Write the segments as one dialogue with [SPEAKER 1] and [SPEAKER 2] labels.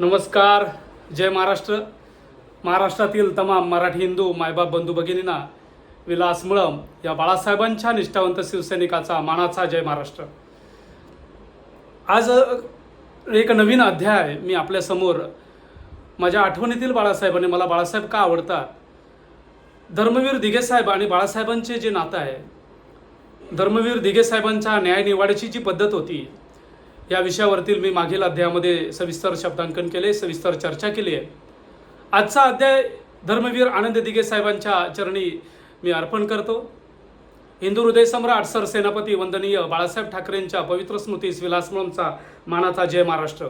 [SPEAKER 1] नमस्कार. जय महाराष्ट्र. महाराष्ट्रातील तमाम मराठी हिंदू मायबाप बंधू भगिनींना विलास मुळम या बाळासाहेबांच्या निष्ठावंत शिवसैनिकाचा मानाचा जय महाराष्ट्र. आज एक नवीन अध्याय मी आपल्यासमोर माझ्या आठवणीतील बाळासाहेबांनी मला बाळासाहेब का आवडतात? धर्मवीर दिघेसाहेब आणि बाळासाहेबांचे जे नातं आहे धर्मवीर दिघेसाहेबांच्या न्यायनिवाड्याची जी पद्धत होती या विषयावरतील मी मागील अध्यायामध्ये सविस्तर शब्दांकन केले सविस्तर चर्चा केली आहे. आजचा अध्याय धर्मवीर आनंद दिघे साहेबांच्या चरणी मी अर्पण करतो. हिंदू हृदय सम्राट सरसेनापती वंदनीय बाळासाहेब ठाकरेंच्या पवित्र स्मृतीस विलासमळमचा मानाचा जय महाराष्ट्र.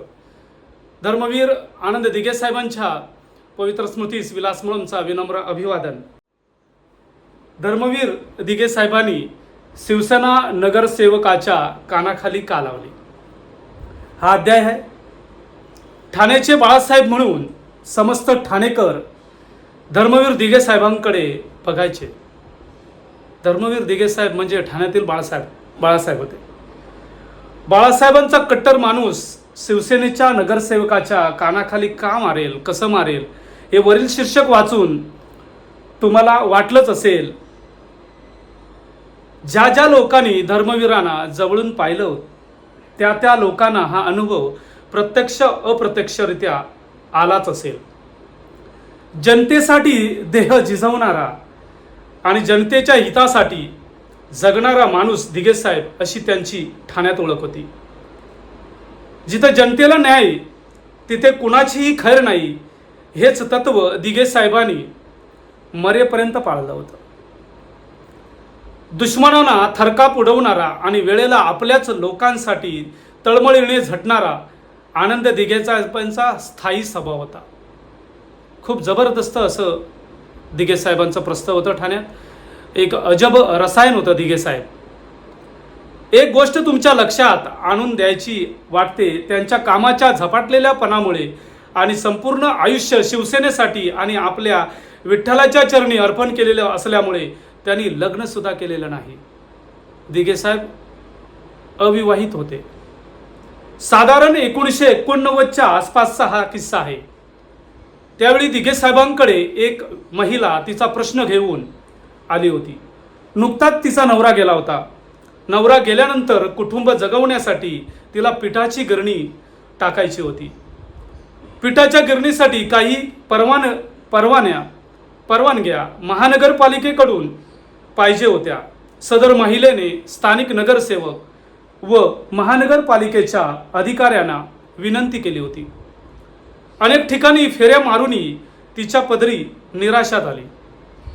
[SPEAKER 1] धर्मवीर आनंद दिघे साहेबांच्या पवित्र स्मृतीस विलासमळमचा विनम्र अभिवादन. धर्मवीर दिघे साहेबांनी शिवसेना नगरसेवकाच्या कानाखाली का लावली? हा अध्याय आहे. ठाण्याचे बाळासाहेब म्हणून समस्त ठाणेकर धर्मवीर दिघे साहेबांकडे बघायचे. धर्मवीर दिघे साहेब म्हणजे ठाण्यातील बाळासाहेब बाळासाहेब होते. बाळासाहेबांचा कट्टर माणूस शिवसेनेच्या नगरसेवकाच्या कानाखाली का मारेल कसं मारेल हे वरील शीर्षक वाचून तुम्हाला वाटलंच असेल. ज्या ज्या लोकांनी धर्मवीरांना जवळून पाहिलं त्या त्या लोकांना हा अनुभव प्रत्यक्ष अप्रत्यक्षरित्या आलाच असेल. जनतेसाठी देह झिजवणारा आणि जनतेच्या हितासाठी जगणारा माणूस दिगेसाहेब अशी त्यांची ठाण्यात ओळख होती. जिथं जनतेला न्याय तिथे कुणाचीही खैर नाही हेच तत्व दिगे साहेबांनी मरेपर्यंत पाळलं होतं. दुश्मनांना थरकाप उडवणारा आणि वेळेला आपल्याच लोकांसाठी तळमळीने झटणारा आनंद दिघेसाहेबांचा स्थायी स्वभाव होता. खूप जबरदस्त असं दिघे साहेबांचं प्रस्ताव होतं ठाण्यात. एक अजब रसायन होतं दिघे साहेब. एक गोष्ट तुमच्या लक्षात आणून द्यायची वाटते त्यांच्या कामाच्या झपाटलेल्यापणामुळे आणि संपूर्ण आयुष्य शिवसेनेसाठी आणि आपल्या विठ्ठलाच्या चरणी अर्पण केलेलं असल्यामुळे त्यांनी लग्नसुद्धा केलेलं नाही. दिगेसाहेब अविवाहित होते. साधारण एकोणीसशे एकोणनव्वदच्या आसपासचा हा किस्सा आहे. त्यावेळी दिघेसाहेबांकडे एक महिला तिचा प्रश्न घेऊन आली होती. नुकताच तिचा नवरा गेला होता. नवरा गेल्यानंतर कुटुंब जगवण्यासाठी तिला पिठाची गिरणी टाकायची होती. पिठाच्या गिरणीसाठी काही परवान परवान्या परवानग्या महानगरपालिकेकडून पाहिजे होत्या. सदर महिलेने स्थानिक नगरसेवक व महानगरपालिकेच्या अधिकाऱ्यांना विनंती केली होती. अनेक ठिकाणी फेऱ्या मारूनही तिच्या पदरी निराशा झाली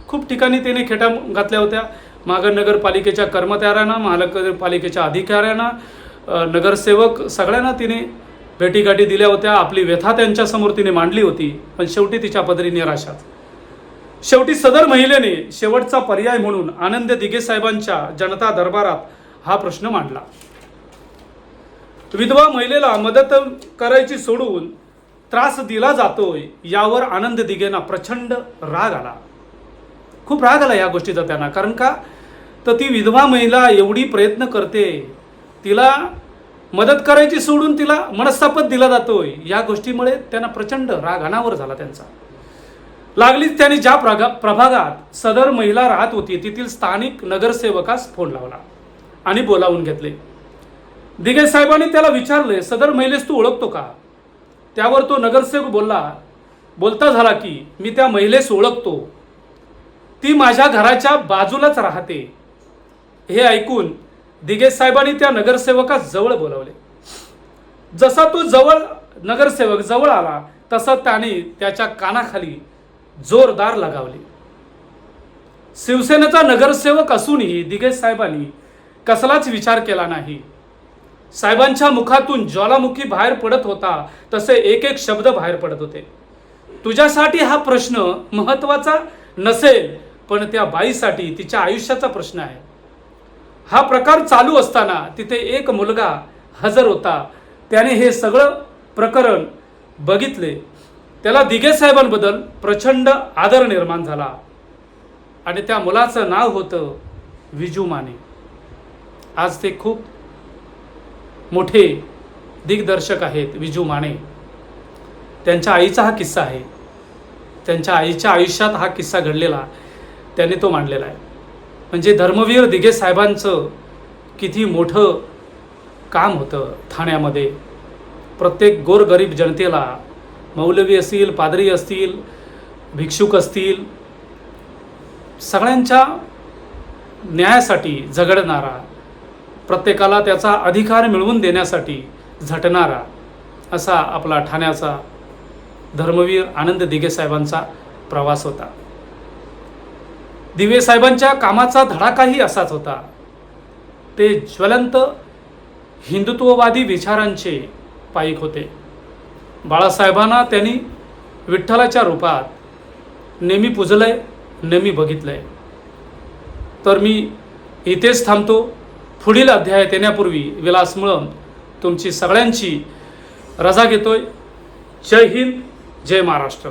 [SPEAKER 1] खूप ठिकाणी तिने खेटा घातल्या होत्या. मागं नगरपालिकेच्या कर्मचाऱ्यांना महानगरपालिकेच्या अधिकाऱ्यांना नगरसेवक सगळ्यांना तिने भेटीगाठी दिल्या होत्या. आपली व्यथा त्यांच्यासमोर तिने मांडली होती पण शेवटी तिच्या पदरी निराशाच शेवटी सदर महिलेने शेवटचा पर्याय म्हणून आनंद दिघे साहेबांच्या जनता दरबारात हा प्रश्न मांडला. विधवा महिलेला मदत करायची सोडून त्रास दिला जातोय यावर आनंद दिघेना प्रचंड राग आला. खूप राग आला या गोष्टीचा त्यांना. कारण का? तर ती विधवा महिला एवढी प्रयत्न करते तिला मदत करायची सोडून तिला मनस्तापत दिला जातोय या गोष्टीमुळे त्यांना प्रचंड राग अनावर झाला त्यांचा. लागलीच त्यांनी ज्या प्रगा प्रभागात सदर महिला राहत होती तेथील स्थानिक नगरसेवकास फोन लावला आणि बोलावून घेतले. दिगे साहेबांनी त्याला विचारले सदर महिलेस तू ओळखतो का? त्यावर तो नगरसेवक बोलला बोलता झाला की मी त्या महिलेस ओळखतो. ती माझ्या घराच्या बाजूलाच राहते. हे ऐकून दिगे साहेबांनी त्या नगरसेवकास जवळ बोलावले. जसा तो जवळ नगरसेवक जवळ आला तसा त्याने त्याच्या कानाखाली जोरदार लगावले. शिवसेनेचा नगरसेवक असूनही दिगेश साहेबांनी कसलाच विचार केला नाही. साहेबांच्या मुखातून ज्वालामुखी बाहेर पडत होता तसे एक एक शब्द बाहेर पडत होते. तुझ्यासाठी हा प्रश्न महत्त्वाचा नसेल पण त्या बाईसाठी तिच्या आयुष्याचा प्रश्न आहे. हा प्रकार चालू असताना तिथे एक मुलगा हजर होता. त्याने हे सगळं प्रकरण बघितले. त्याला दिघे साहेबांबद्दल प्रचंड आदर निर्माण झाला. आणि त्या मुलाचं नाव होतं विजू माने. आज ते खूप मोठे दिग्दर्शक आहेत विजू माने. त्यांच्या आईचा हा किस्सा आहे. त्यांच्या आईच्या आयुष्यात हा किस्सा घडलेला त्यांनी तो मांडलेला आहे. म्हणजे धर्मवीर दिघे साहेबांचं किती मोठं काम होतं ठाण्यामध्ये. प्रत्येक गोरगरीब जनतेला मौलवी असतील पादरी असतील भिक्षुक असतील सगळ्यांच्या न्यायासाठी झगडणारा प्रत्येकाला त्याचा अधिकार मिळवून देण्यासाठी झटणारा असा आपला ठाण्याचा धर्मवीर आनंद दिघे साहेबांचा प्रवास होता. दिवे साहेबांच्या कामाचा धडाकाही असाच होता. ते ज्वलंत हिंदुत्ववादी विचारांचे पाईक होते. बाळासाहेबांना त्यांनी विठ्ठलाच्या रूपात नेहमी पुजलं आहे नेहमी बघितलं आहे तर मी इथेच थांबतो. पुढील अध्याय येण्यापूर्वी विलास मुळम तुमची सगळ्यांची रजा घेतोय. जय हिंद जय महाराष्ट्र.